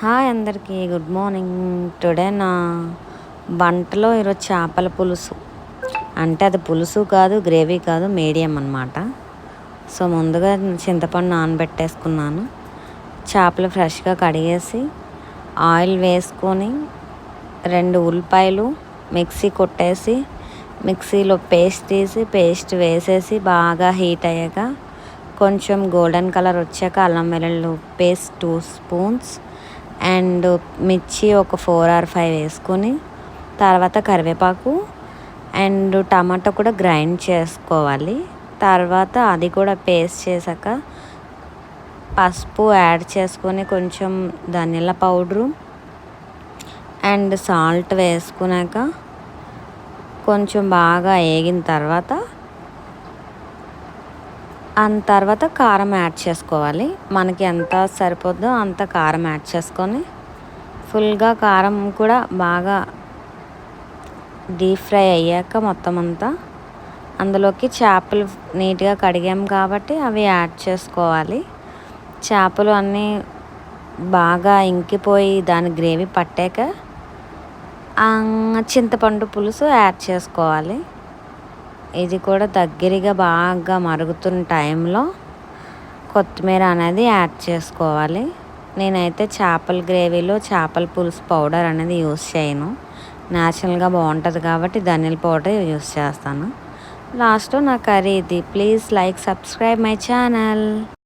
Hi అందరికీ good morning. Today నా వంటలో ఈరోజు చేపల పులుసు. అంటే అది పులుసు కాదు గ్రేవీ కాదు మీడియం అనమాట సో ముందుగా చింతపండు నానబెట్టేసుకున్నాను. చేపలు ఫ్రెష్గా కడిగేసి ఆయిల్ వేసుకొని రెండు ఉల్లిపాయలు మిక్సీ కొట్టేసి మిక్సీలో పేస్ట్ తీసి పేస్ట్ వేసేసి బాగా హీట్ అయ్యాక కొంచెం గోల్డెన్ కలర్ వచ్చాక అల్లం వెల్లుల్లి పేస్ట్ టూ స్పూన్స్ అండ్ మిర్చి ఒక ఫోర్ ఆర్ ఫైవ్ వేసుకొని తర్వాత కరివేపాకు అండ్ టమాటా కూడా గ్రైండ్ చేసుకోవాలి. తర్వాత అది కూడా పేస్ట్ చేశాక పసుపు యాడ్ చేసుకొని కొంచెం ధనియాల పౌడరు అండ్ సాల్ట్ వేసుకున్నాక కొంచెం బాగా వేగిన తర్వాత అంత తర్వాత కారం యాడ్ చేసుకోవాలి. మనకి ఎంత సరిపోద్దో అంత కారం యాడ్ చేసుకొని ఫుల్గా కారం కూడా బాగా డీప్ ఫ్రై అయ్యాక మొత్తం అంతా అందులోకి చేపలు నీట్గా కడిగాం కాబట్టి అవి యాడ్ చేసుకోవాలి. చేపలు అన్నీ బాగా ఇంకిపోయి దాని గ్రేవీ పట్టాక చింతపండు పులుసు యాడ్ చేసుకోవాలి. ఇది కూడా దగ్గరగా బాగా మరుగుతున్న టైంలో కొత్తిమీర అనేది యాడ్ చేసుకోవాలి. నేనైతే చేపల గ్రేవీలో చేపల పులుసు పౌడర్ అనేది యూస్ చేయను. న్యాచురల్గా బాగుంటుంది కాబట్టి ధనియాల పౌడర్ యూస్ చేస్తాను. లాస్ట్లో నా కర్రీ ఇది. Please like subscribe my channel.